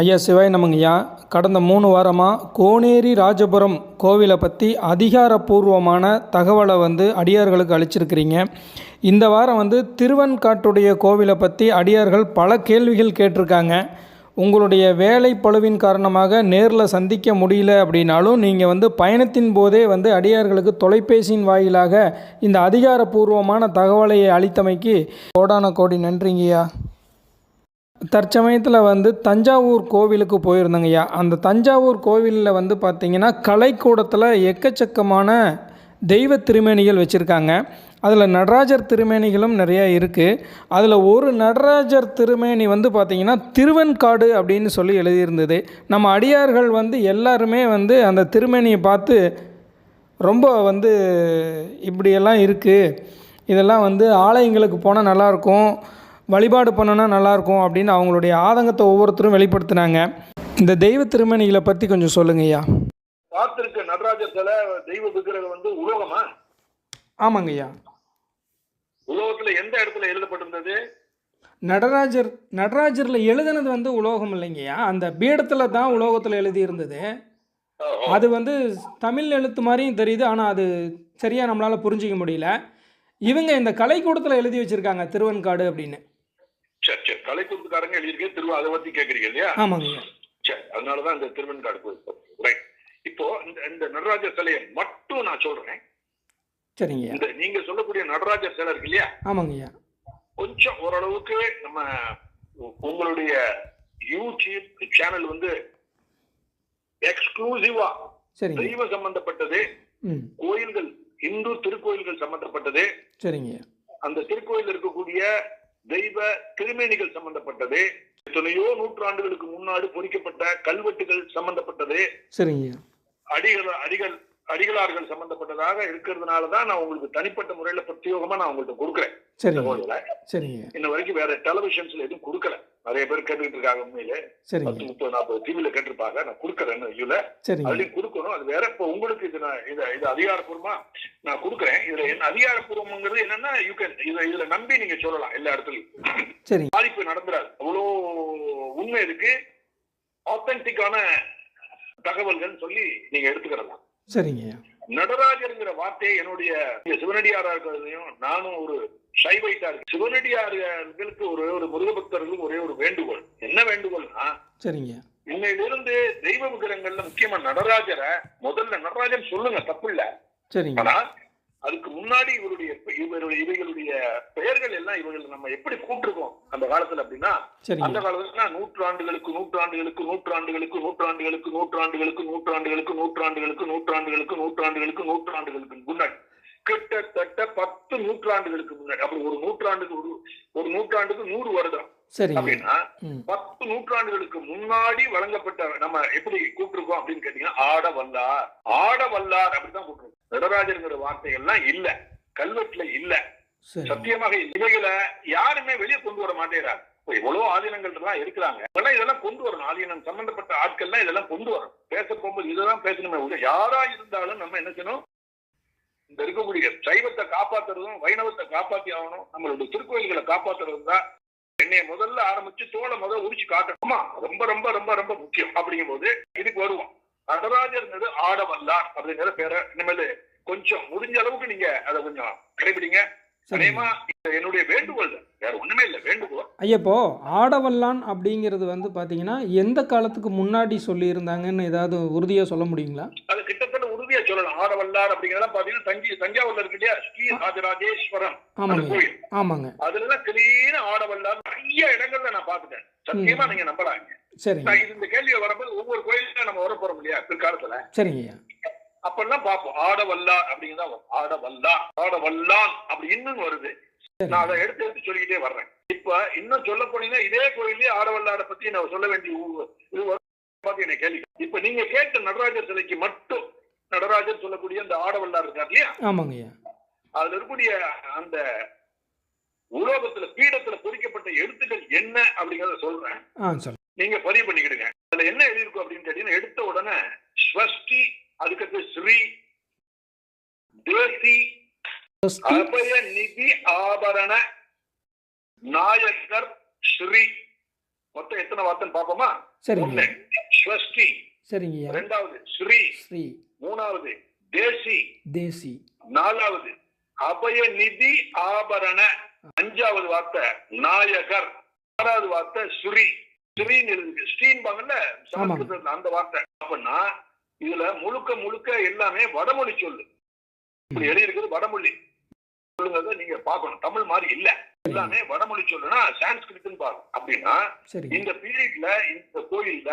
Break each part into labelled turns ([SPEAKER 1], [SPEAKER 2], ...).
[SPEAKER 1] ஐயா சிவாய் நமங்கய்யா கடந்த மூணு வாரமாக கோனேரி ராஜபுரம் கோவிலை பற்றி அதிகாரப்பூர்வமான தகவலை வந்து அடியார்களுக்கு அளிச்சிருக்கிறீங்க. இந்த வாரம் வந்து திருவன்காட்டுடைய கோவிலை பற்றி அடியார்கள் பல கேள்விகள் கேட்டிருக்காங்க. உங்களுடைய வேலை பழுவின் காரணமாக நேரில் சந்திக்க முடியல அப்படின்னாலும் நீங்கள் வந்து பயணத்தின் போதே வந்து அடியார்களுக்கு தொலைபேசியின் வாயிலாக இந்த அதிகாரப்பூர்வமான தகவலை அளித்தமைக்கு கோடான கோடி நன்றிங்கய்யா தற்சமயத்தில் வந்து தஞ்சாவூர் கோவிலுக்கு போயிருந்தேங்கய்யா. அந்த தஞ்சாவூர் கோவிலில் வந்து பார்த்திங்கன்னா கலைக்கூடத்தில் எக்கச்சக்கமான தெய்வ திருமேனிகள் வச்சுருக்காங்க. அதில் நடராஜர் திருமேனிகளும் நிறையா இருக்குது அதில் ஒரு நடராஜர் திருமேனி வந்து பார்த்திங்கன்னா திருவெண்காடு அப்படின்னு சொல்லி எழுதியிருந்தது. நம்ம அடியார்கள் வந்து எல்லாருமே வந்து அந்த திருமேனியை பார்த்து ரொம்ப வந்து இப்படியெல்லாம் இருக்குது இதெல்லாம் வந்து ஆலயங்களுக்கு போனால் நல்லாயிருக்கும் வழிபாடு பண்ணோன்னா நல்லாயிருக்கும் அப்படின்னு அவங்களுடைய ஆதங்கத்தை ஒவ்வொருத்தரும் வெளிப்படுத்தினாங்க. இந்த தெய்வ திருமணிகளை பற்றி கொஞ்சம் சொல்லுங்க ஐயா.
[SPEAKER 2] பார்த்திருக்க நடராஜர் சிலை தெய்வ விக்கிரகம் வந்து உலோகமா?
[SPEAKER 1] ஆமாங்க ஐயா.
[SPEAKER 2] உலோகத்துல எந்த இடத்துல எழுதப்பட்டிருந்தது?
[SPEAKER 1] நடராஜர் நடராஜரில் எழுதுனது வந்து உலோகம் இல்லைங்கய்யா அந்த பீடத்தில் தான் உலோகத்தில் எழுதியிருந்தது. அது வந்து தமிழ் எழுத்து மாதிரியும் தெரியுது ஆனால் அது சரியாக நம்மளால் புரிஞ்சிக்க முடியல. இவங்க இந்த கலைக்கூடத்தில் எழுதி வச்சுருக்காங்க திருவெண்காடு அப்படின்னு.
[SPEAKER 2] சரி சரி கலைக்கூத்துக்காரங்க எழுதியிருக்கே திருவா அதை பத்தி கேக்குறீங்க இல்லையா? சரி அதனாலதான் இந்த திருவெண்காடு கோயில் ரைட் இப்போ இந்த இந்த நடராஜர் சிலையை மட்டும் நான் சொல்றேன்.
[SPEAKER 1] சரிங்க.
[SPEAKER 2] இந்த நீங்க சொல்லக்கூடிய நடராஜர் சிலை இருக்கு இல்லையா?
[SPEAKER 1] ஆமாங்க ஐயா.
[SPEAKER 2] கொஞ்சம் ஓரளவுக்கு நம்ம உங்களுடைய யூடியூப் சேனல் வந்து எக்ஸ்க்ளூசிவா தெய்வ சம்பந்தப்பட்டது கோயில்கள் இந்து திருக்கோயில்கள் சம்பந்தப்பட்டது.
[SPEAKER 1] சரிங்க
[SPEAKER 2] அந்த திருக்கோயில் இருக்கக்கூடிய தெய்வ திருமேனிகள் சம்பந்தப்பட்டது எத்தனையோ நூற்றாண்டுகளுக்கு முன்னாடி பொறிக்கப்பட்ட கல்வெட்டுகள் சம்பந்தப்பட்டது.
[SPEAKER 1] சரிங்க.
[SPEAKER 2] அடிகள் அடிகள் அடிகளார்கள் சம்பந்தப்பட்டதாக இருக்கிறதுனால தான் நான் உங்களுக்கு தனிப்பட்ட முறையில பிரத்யோகமா நான் உங்கள்ட்ட கொடுக்குறேன். இந்த இன்ன வரைக்கும் வேற டெலிவிஷன்ஸ்ல எதுவும் கொடுக்கல. நிறைய பேர் கேட்டுக்கிட்டு இருக்காங்க உண்மையிலே. பத்து முப்பது நாற்பது டிவில கேட்டிருப்பாங்க. நான் கொடுக்குறேன் இதுல அதுலயும் கொடுக்கணும். அது வேற இப்போ உங்களுக்கு இது நான் இது இது அதிகாரப்பூர்வமா நான் கொடுக்குறேன். இதுல என்ன அதிகாரப்பூர்வம்ங்கிறது என்னன்னா யூ கேன் இதுல இதுல நம்பி நீங்க சொல்லலாம் எல்லா இடத்துலயும். பாதிப்பு நடந்துடாது. அவ்வளோ உண்மை இருக்கு. ஆத்தென்டிக்கான தகவல்கள் சொல்லி நீங்க எடுத்துக்கிடலாம்
[SPEAKER 1] சரிங்க.
[SPEAKER 2] நடராஜருங்கிற வார்த்தையை என்னுடைய சிவனடியாரா இருக்கிறதையும் நானும் ஒரு சைவைட்டா இருக்கு சிவனடியார்களுக்கு ஒரு ஒரு முருகபக்தர்களுக்கு ஒரே ஒரு வேண்டுகோள். என்ன வேண்டுகோள்னா
[SPEAKER 1] சரிங்க.
[SPEAKER 2] இன்னையிலிருந்து தெய்வ விக்கிரகங்கள்ல முக்கியமா நடராஜரை முதல்ல நடராஜன் சொல்லுங்க தப்பு இல்ல
[SPEAKER 1] சரிங்க.
[SPEAKER 2] ஆனா அதுக்கு முன்னாடி இவருடைய இவருடைய இவைகளுடைய பெயர்கள் எல்லாம் இவர்கள் நம்ம எப்படி கூப்பிட்டுருக்கோம் அந்த காலத்துல அப்படின்னா அந்த காலத்துல நூற்றாண்டுகளுக்கு நூற்றாண்டுகளுக்கு நூற்றாண்டுகளுக்கு நூற்றாண்டுகளுக்கு நூற்றாண்டுகளுக்கு நூற்றாண்டுகளுக்கு நூற்றாண்டுகளுக்கு நூற்றாண்டுகளுக்கு நூற்றாண்டுகளுக்கு நூற்றாண்டுகளுக்கு முன்னாடி கிட்டத்தட்ட பத்து நூற்றாண்டுகளுக்கு முன்னாடி அப்படி ஒரு நூற்றாண்டுக்கு ஒரு ஒரு நூற்றாண்டுக்கு நூறு வருடம் அப்படின்னா பத்து நூற்றாண்டுகளுக்கு முன்னாடி வழங்கப்பட்ட நம்ம எப்படி கூப்பிட்டுருக்கோம் அப்படின்னு கேட்டீங்கன்னா ஆட வல்லார் ஆட வல்லார் அப்படிதான் கூப்பிட்டுருக்கோம். நடராஜருங்கிற வார்த்தைகள்லாம் இல்ல. கல்வெட்டுல இல்ல. சத்தியமாக. இவைகளை யாருமே வெளியே கொண்டு வர இப்ப எவ்வளவு ஆதீனங்கள் எல்லாம் இருக்கிறாங்க இதெல்லாம் இதெல்லாம் கொண்டு வரணும். ஆதீனம் சம்பந்தப்பட்ட ஆட்கள்லாம் இதெல்லாம் கொண்டு வரணும். பேச போகும்போது இதெல்லாம் பேசணுமே யாரா இருந்தாலும் நம்ம என்ன செய்யணும்? இந்த இருக்கக்கூடிய சைவத்தை காப்பாத்துறதும் வைணவத்தை காப்பாத்தி ஆகணும். நம்மளுடைய திருக்கோயில்களை காப்பாத்துறதும் தான் என்னைய முதல்ல ஆரம்பிச்சு தோலை முதல்ல உரிச்சு காட்டணுமா ரொம்ப ரொம்ப ரொம்ப ரொம்ப முக்கியம் அப்படிங்கும் போது இதுக்கு வருவோம். நடராஜர்ங்கிறது ஆடவல்லார் அப்படிங்கிற பேரை இனிமேல் கொஞ்சம் முடிஞ்ச அளவுக்கு நீங்க அதை கொஞ்சம் கடைபிடிங்க. என்னுடைய வேண்டுகோள். வேற ஒண்ணுமே இல்லை வேண்டுகோள்.
[SPEAKER 1] ஐயப்போ ஆடவல்லான் அப்படிங்கிறது வந்து பார்த்தீங்கன்னா எந்த காலத்துக்கு முன்னாடி சொல்லியிருந்தாங்கன்னு ஏதாவது உறுதியாக சொல்ல முடியுங்களா?
[SPEAKER 2] அது கிட்டத்தட்ட ஆடவல்லார் அப்படிங்கிறதெல்லாம் பாத்தீங்கன்னா தஞ்சி தஞ்சாவூர்ல இருக்கு இல்லையா? ஸ்ரீ ராஜராஜேஸ்வரம் கோயில்.
[SPEAKER 1] ஆமாங்க.
[SPEAKER 2] அதுல எல்லாம் கிளீன ஆடவல்லார் நிறைய இடங்கள்ல நான் பாத்துட்டேன் சத்தியமா நீங்க நம்பலாங்க இது இந்த கேள்வி வரும்போது ஒவ்வொரு கோயிலுக்கும் நம்ம வர போறோம் இல்லையா பிற்காலத்துல?
[SPEAKER 1] சரிங்க
[SPEAKER 2] அப்பெல்லாம் பார்ப்போம். ஆடவல்லார் அப்படிங்கிறதா வரும். ஆடவல்லார் ஆடவல்லான் அப்படி இன்னும் வருது. நான் அதை எடுத்து எடுத்து சொல்லிக்கிட்டே வர்றேன். இப்ப இன்னும் சொல்ல போனீங்கன்னா இதே கோயிலே ஆடவல்லாரை பத்தி நான் சொல்ல வேண்டிய இது வரும். கேள்வி. இப்ப நீங்க கேட்ட நடராஜர் சிலைக்கு மட்டும் நடராஜர் சொல்லக்கூடிய அந்த ஆடவல்லார் இருக்கார் இல்லையா?
[SPEAKER 1] ஆமாங்க
[SPEAKER 2] அதுல இருக்கக்கூடிய அந்த உலோகத்துல பீடத்துல பொறிக்கப்பட்ட எழுத்துக்கள் என்ன அப்படிங்கறத சொல்றேன். நீங்க பதிவு பண்ணிக்கிடுங்க. அதுல என்ன எழுதியிருக்கும் அப்படின்னு கேட்டீங்கன்னா எடுத்த உடனே ஸ்வஸ்டி அதுக்கடுத்து ஸ்ரீ தேசி அபய நிதி ஆபரண நாயக்கர் ஸ்ரீ. மொத்தம் எத்தனை வார்த்தைன்னு பாப்போமா
[SPEAKER 1] சரிங்க
[SPEAKER 2] ரெண்டாவது ஸ்ரீ.
[SPEAKER 1] ஸ்ரீ.
[SPEAKER 2] மூணாவது தேசி.
[SPEAKER 1] தேசி.
[SPEAKER 2] நாலாவது அபயநிதி ஆபரண. அஞ்சாவது வார்த்தை நாயகர். ஆறாவது வார்த்தை ஸ்ரீ. ஸ்ரீன்னு இருக்கு ஸ்ரீன்பாங்கல்ல சமஸ்கிருதத்துல அந்த வார்த்தை. அப்படின்னா இதுல முழுக்க முழுக்க எல்லாமே வடமொழி சொல்லு. இப்படி எழுதி இருக்குது வடமொழி. சொல்லுங்க நீங்க பார்க்கணும். தமிழ் மாதிரி இல்ல. எல்லாமே வடமொழி சொல்லுனா சான்ஸ்கிரிட்னு பாருங்க. அப்படின்னா இந்த பீரியட்ல இந்த கோயில்ல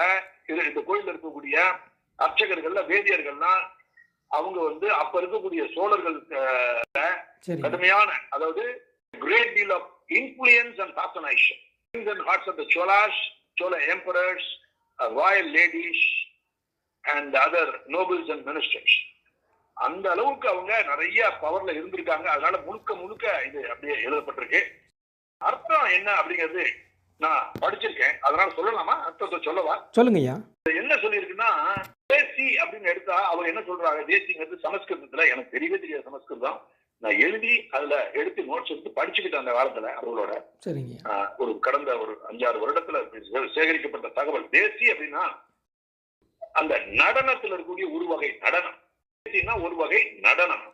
[SPEAKER 2] இந்த கோயில்ல இருக்கக்கூடிய அர்ச்சகர்கள்ல வேதியர்கள்லாம் அவங்க வந்து அப்ப இருக்கக்கூடிய சோழர்கள் கடுமையான அதாவது great deal of influence and possession and hearts of the Cholas Chola emperors royal ladies and other nobles and ministers அந்த அளவுக்கு அவங்க நிறைய பவர்ல இருந்திருக்காங்க. அதனால முழுக்க முழுக்க இது அப்படியே எழுதப்பட்டிருக்கு. அர்த்தம் என்ன அப்படிங்கிறது நான் படிச்சிருக்கேன். அதனால சொல்லலாமா? அர்த்தத்தை சொல்லவா?
[SPEAKER 1] சொல்லுங்கய்யா
[SPEAKER 2] என்ன சொல்லியிருக்குன்னா தேசி அப்படின்னு எடுத்தா அவர் என்ன சொல்றாங்க? தேசிங்கிறது சமஸ்கிருதத்துல எனக்கு தெரியவே தெரியாது சமஸ்கிருதம். நான் எழுதி அதுல எடுத்து நோட்ஸ் எடுத்து படிச்சுக்கிட்டேன் அந்த காலத்துல அவங்களோட. ஒரு கடந்த ஒரு அஞ்சாறு வருடத்துல சேகரிக்கப்பட்ட தகவல். தேசி அப்படின்னா அந்த நடனத்துல இருக்கக்கூடிய ஒரு வகை நடனம். ஒரு வகை நடனம்.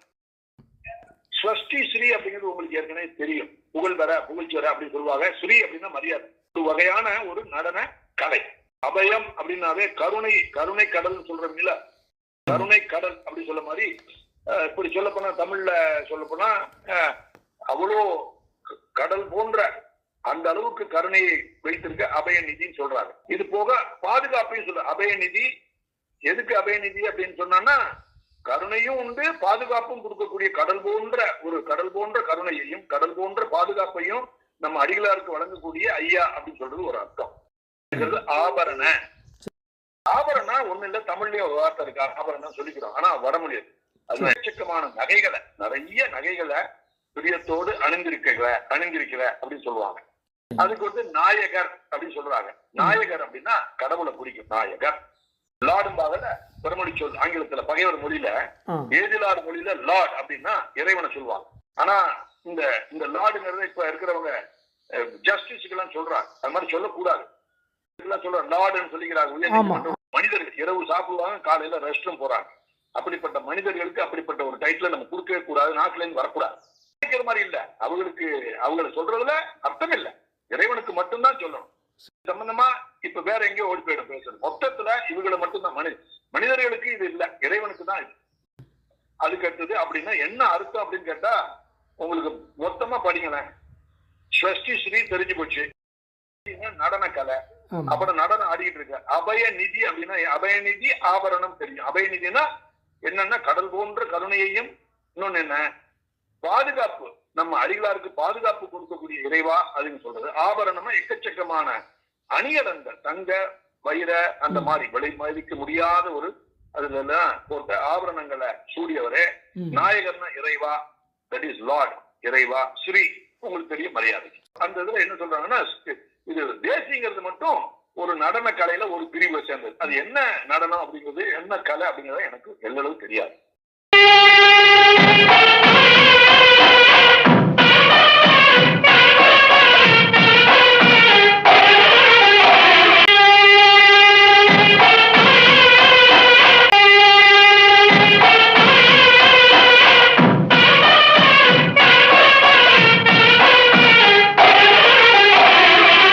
[SPEAKER 2] ஸ்வஸ்டி ஸ்ரீ அப்படிங்கிறது உங்களுக்கு ஏற்கனவே தெரியும். புகழ் வர புகழ்ச்சி வர அப்படின்னு சொல்லுவாங்க. ஸ்ரீ அப்படின்னா மரியாதை. ஒரு வகையான ஒரு நடன கலை. அபயம் அப்படின்னாவே கருணை கருணை கடல் சொல்றீங்களா கருணை கடல் அப்படி சொல்ல மாதிரி இப்படி சொல்ல போனா தமிழ்ல சொல்ல போனா அவ்வளோ கடல் போன்ற அந்த அளவுக்கு கருணையை வைத்திருக்க அபயநிதின்னு சொல்றாங்க. இது போக பாதுகாப்பையும் சொல்ற அபயநிதி எதுக்கு அபயநிதி அப்படின்னு சொன்னா கருணையும் உண்டு பாதுகாப்பும் கொடுக்கக்கூடிய கடல் போன்ற ஒரு கடல் போன்ற கருணையையும் கடல் போன்ற பாதுகாப்பையும் நம்ம அடிகளாருக்கு வழங்கக்கூடிய ஐயா அப்படின்னு சொல்றது ஒரு அர்த்தம். ஆபரண. ஆபரணா ஒண்ணு இல்ல தமிழ்லயே ஒரு வார்த்தை இருக்கு ஆபரணம் சொல்லிக்கிறோம். ஆனா வடமொழி அது. அது எச்சக்கமான நகைகளை நிறைய நகைகளை பிரியத்தோடு அணிந்திருக்கிற அணிந்திருக்கிற அப்படின்னு சொல்லுவாங்க. அதுக்கு வந்து நாயகர் அப்படின்னு சொல்றாங்க. நாயகர் அப்படின்னா கடவுளை குறிக்கும் நாயகர். லார்டும்பாகல பிறமொழி சொல் ஆங்கிலத்துல பகைவர் மொழியில ஏதிலார் மொழியில லார்ட் அப்படின்னா இறைவனை சொல்லுவாங்க ஆனா இந்த இந்த லார்டுங்கிறத இப்ப இருக்கிறவங்க ஜஸ்டிஸ்க்கு எல்லாம் சொல்றாங்க. அது மாதிரி சொல்லக்கூடாது. இதெல்லாம் சொல்ற லார்டுன்னு சொல்லிக்கிறாங்க. மனிதர்கள் இரவு சாப்பிடுவாங்க காலையில ரெஸ்ட் ரூம் போறாங்க. அப்படிப்பட்ட மனிதர்களுக்கு அப்படிப்பட்ட ஒரு டைட்டில் நம்ம கொடுக்கவே கூடாது இருந்து வரக்கூடாது. நினைக்கிற மாதிரி இல்ல. அவங்களுக்கு அவங்கள சொல்றதுல அர்த்தம் இல்ல. இறைவனுக்கு மட்டும்தான் சொல்லணும். சம்பந்தமா இப்ப வேற எங்கேயோ ஓடி போயிடும் பேசுறது. மொத்தத்துல இவங்களை மட்டும்தான் மனி மனிதர்களுக்கு இது இல்ல. இறைவனுக்கு தான் இது. அதுக்கு அடுத்தது அப்படின்னா என்ன அர்த்தம் அப்படின்னு கேட்டா உங்களுக்கு மொத்தமா படிங்களேன். ஸ்வஸ்டி ஸ்ரீ தெரிஞ்சு போச்சு. நடன கலை. அப்புறம் நடனம் ஆடிட்டு இருக்க அபய நிதி அப்படின்னா அபய நிதி ஆபரணம் தெரியும். அபய நிதினா என்னன்னா கடல் போன்ற கருணையையும் இன்னொன்னு என்ன? பாதுகாப்பு. நம்ம அடிகளாருக்கு பாதுகாப்பு கொடுக்கக்கூடிய இறைவா அதுன்னு சொல்றது. ஆபரணமா எக்கச்சக்கமான அணிகலன்கள் தங்க வைர அந்த மாதிரி விலை மதிக்க முடியாத ஒரு அதுல போட்ட ஆபரணங்களை சூடியவரே. நாயகர்னா இறைவா தட் இஸ் லார்ட் இறைவா ஸ்ரீ உங்களுக்கு தெரியும் மரியாதை. அந்த இதுல என்ன சொல்றாங்கன்னா இது தேசிங்கிறது மட்டும் ஒரு நடன கலையில ஒரு பிரிவை சேர்ந்தது. அது என்ன நடனம் அப்படிங்கிறது என்ன கலை அப்படிங்கறது எனக்கு எல்லளவு தெரியாது.